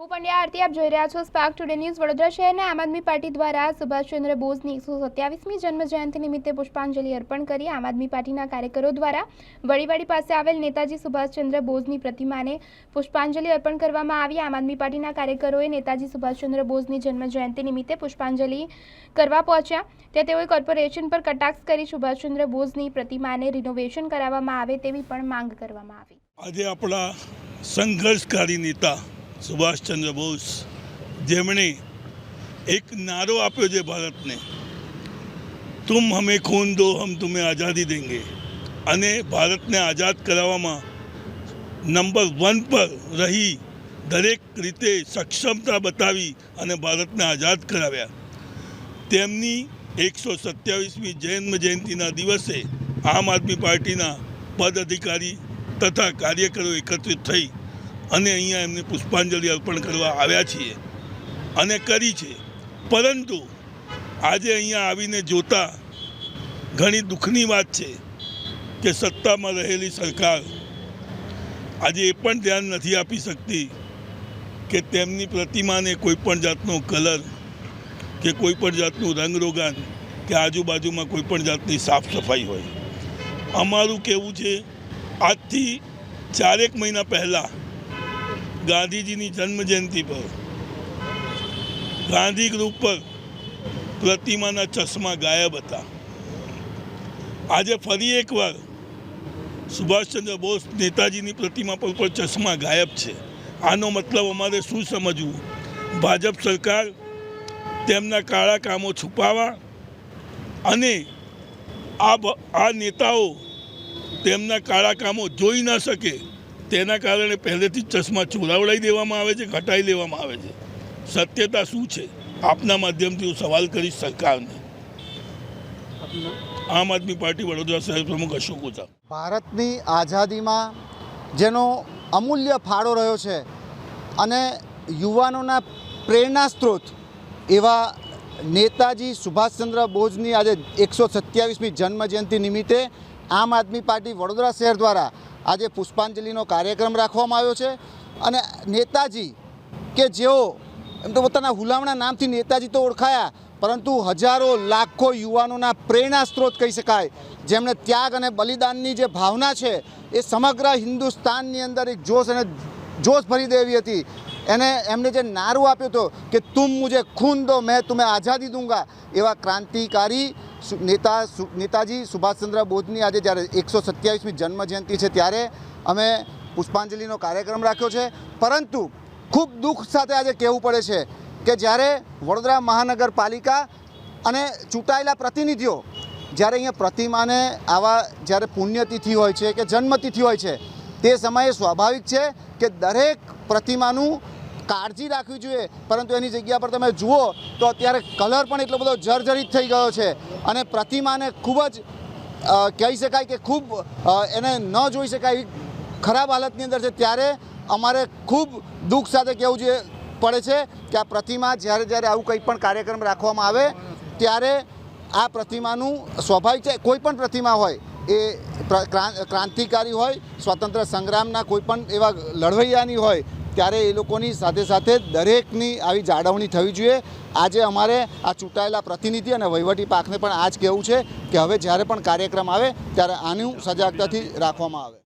હું પંડ્યા આરતી, આપ જોઈ રહ્યા છો સ્પાર્ક ટુડે ન્યૂઝ વડોદરા શહેરના આમ આદમી પાર્ટી દ્વારા સુભાષચંદ્ર બોઝની એકસો સત્યાવીસમી જન્મ જયંતિ નિમિત્તે પુષ્પાંજલિ અર્પણ કરી આમ આદમી પાર્ટીના કાર્યકરો દ્વારા વડીવાડી પાસે આવેલ નેતાજી સુભાષચંદ્ર બોઝની પ્રતિમાને પુષ્પાંજલિ અર્પણ કરવામાં આવી. આમ આદમી પાર્ટીના કાર્યકરોએ નેતાજી સુભાષચંદ્ર બોઝની જન્મ જયંતિ નિમિત્તે પુષ્પાંજલિ કરવા પહોંચ્યા. ત્યાં તેઓએ કોર્પોરેશન પર કટાક્ષ કરી સુભાષચંદ્ર બોઝની પ્રતિમાને રિનોવેશન કરાવવામાં આવે તેવી પણ માંગ કરવામાં આવી. આજે આપણા સંઘર્ષકારી નેતા સુભાષચંદ્ર બોઝ જેમણે એક નારો આપ્યો છે ભારતને, તુમ હમે ખૂન દો, હમ તુમે આઝાદી દેંગે. અને ભારતને આઝાદ કરાવવામાં નંબર વન પર રહી દરેક રીતે સક્ષમતા બતાવી અને ભારતને આઝાદ કરાવ્યા. તેમની એકસો સત્યાવીસમી જન્મ જયંતિના દિવસે આમ આદમી પાર્ટીના પદ અધિકારી તથા કાર્યકરો એકત્રિત થઈ અને અહીંયા એમને પુષ્પાંજલિ અર્પણ કરવા આવ્યા છીએ અને કરી છે. પરંતુ આજે અહીંયા આવીને જોતા ઘણી દુઃખની વાત છે કે સત્તામાં રહેલી સરકાર આજે એ પણ ધ્યાન નથી આપી શકતી કે તેમની પ્રતિમાને કોઈ પણ જાતનો કલર કે કોઈ પણ જાતનું રંગરોગાન કે આજુબાજુમાં કોઈ પણ જાતની સાફ સફાઈ હોય. અમારું કહેવું છે, આજથી ચારેક મહિના પહેલાં ગાંધીજીની જન્મજયંતિ પર. ગાંધી ગ્રુપ પર પ્રતિમાના ચશ્મા ગાયબ હતા. આજે ફરી એકવાર સુભાષચંદ્ર બોઝ નેતાજીની પ્રતિમા પર પણ ચશ્મા ગાયબ છે. આનો મતલબ અમારે શું સમજવું? ભાજપ સરકાર તેમના કાળા કામો છુપાવવા અને આ આ નેતાઓ તેમના કાળા કામો જોઈ ન શકે તેના કારણે પહેલેથી ચશ્મા ચોરાવડાવી દેવામાં આવે છે ઘટાડી લેવામાં આવે છે. સત્યતા શું છે? આપના માધ્યમથી હું સવાલ કરીશ સરકારને. આમ આદમી પાર્ટી વડોદરા શહેર પ્રમુખ અશોક ઓઝા. ભારતની આઝાદીમાં જેનો અમૂલ્ય ફાળો રહ્યો છે અને યુવાનોના પ્રેરણા સ્ત્રોત એવા નેતાજી સુભાષચંદ્ર બોઝની આજે એકસો સત્યાવીસમી જન્મજયંતિ નિમિત્તે આમ આદમી પાર્ટી વડોદરા શહેર દ્વારા આજે પુષ્પાંજલિનો કાર્યક્રમ રાખવામાં આવ્યો છે. અને નેતાજી કે જેઓ એમ તો પોતાના હુલામણા નામથી નેતાજી તો ઓળખાયા, પરંતુ હજારો લાખો યુવાનોના પ્રેરણા સ્ત્રોત કહી શકાય. જેમણે ત્યાગ અને બલિદાનની જે ભાવના છે એ સમગ્ર હિન્દુસ્તાનની અંદર એક જોશ અને જોશ ભરી દેવી હતી. એને એમને જે નારું આપ્યો હતો કે, તુમ મુજે ખૂન દો, મેં તુમે આઝાદી દૂંગા, એવા ક્રાંતિકારી નેતા નેતાજી સુભાષચંદ્ર બોઝની આજે જ્યારે એકસો સત્યાવીસમી જન્મજયંતિ છે ત્યારે અમે પુષ્પાંજલિનો કાર્યક્રમ રાખ્યો છે. પરંતુ ખૂબ દુઃખ સાથે આજે કહેવું પડે છે કે જ્યારે વડોદરા મહાનગરપાલિકા અને ચૂંટાયેલા પ્રતિનિધિઓ જ્યારે અહીંયા પ્રતિમાને આવા જ્યારે પુણ્યતિથિ હોય છે કે જન્મતિથિ હોય છે તે સમયે સ્વાભાવિક છે કે દરેક પ્રતિમાનું કાળજી રાખવી જોઈએ. પરંતુ એની જગ્યા પર તમે જુઓ તો અત્યારે કલર પણ એટલો બધો જર્જરિત થઈ ગયો છે. અને પ્રતિમાને ખૂબ જ કહી શકાય કે ખૂબ એને ન જોઈ શકાય એવી ખરાબ હાલતની અંદર છે. ત્યારે અમારે ખૂબ દુઃખ સાથે કહેવું જોઈએ પડે છે કે આ પ્રતિમા જ્યારે જ્યારે આવું કંઈ પણ કાર્યક્રમ રાખવામાં આવે, ત્યારે આ પ્રતિમાનું સ્વાભાવિક છે, કોઈ પણ પ્રતિમા હોય એ ક્રાંતિકારી હોય સ્વાતંત્ર્ય સંગ્રામના કોઈ પણ એવા લડવૈયાની હોય ત્યારે એ લોકોની સાથે સાથે દરેકની આવી જાળવણી થવી જોઈએ. આજે અમારે આ ચૂંટાયેલા પ્રતિનિધિ અને વહીવટી પાકને પણ આ જ કહેવું છે કે હવે જ્યારે પણ કાર્યક્રમ આવે ત્યારે આનું સજાગતાથી રાખવામાં આવે.